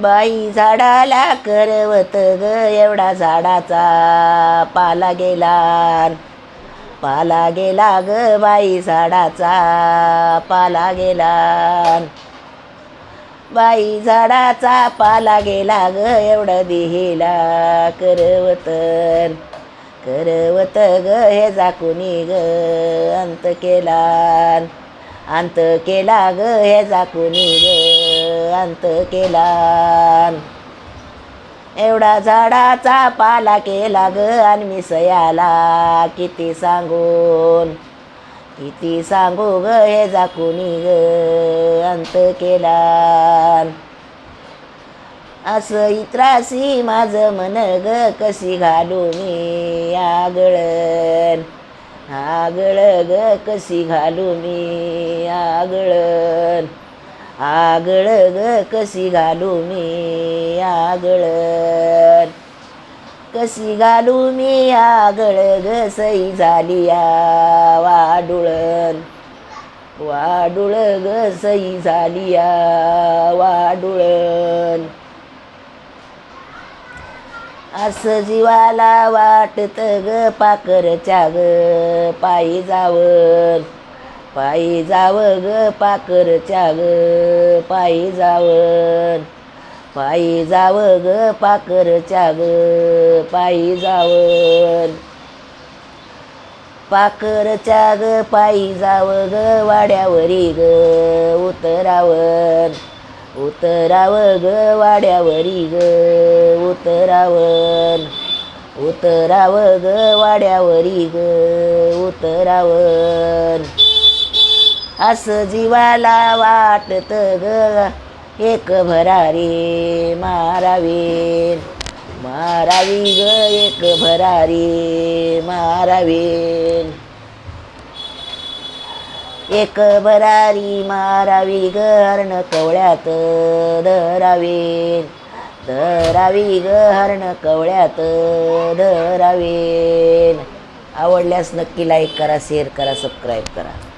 बाई झाडाला करवत ग एवढा झाडाचा पाला गेला. पाला गेला ग बाई झाडाचा पाला गेला. बाई झाडाचा पाला गेला ग एवढं दिहिला करवत. करवत ग हे जाकुनी ग अंत केला. अंत केला ग हे जाकुनी ग. अंत केला. एवढा झाडाचा पाला केला ग आणि मिसयाला किती सांगून किती सांगू ग हे जाकुनी ग. अंत केला. असं इत्रासी माझं मन ग कशी घालू मी आगळण आगळ ग कशी घालू मी आगळण आगळ ग कशी घालू मी आगळ. कशी घालू मी आगळ ग सई झाली या वाडुळण. वाडुळ ग सई झाली या वाडुळण. असं जीवाला वाटत ग पाकरच्या ग पायी जावं. पायी जाव ग पाकरच्या ग पायी जावं. पायी जाव ग पाकरच्या ग पायी जावं. पाकरच्या ग पायी जाव ग वाड्यावरी ग उतरावं. उतराव ग वाड्यावरी ग उतरावं. उतराव ग वाड्यावरी ग उतरावं. असं जीवाला वाटत ग. एक भरारी मारावीन मारावी ग एक भरारी मारावी. एक भरारी मारावी ग कवळ्यात धरावीन धरावी ग हरण कवळ्यात धरावीन आवडल्यास नक्की लाईक करा शेअर करा सबस्क्राईब करा.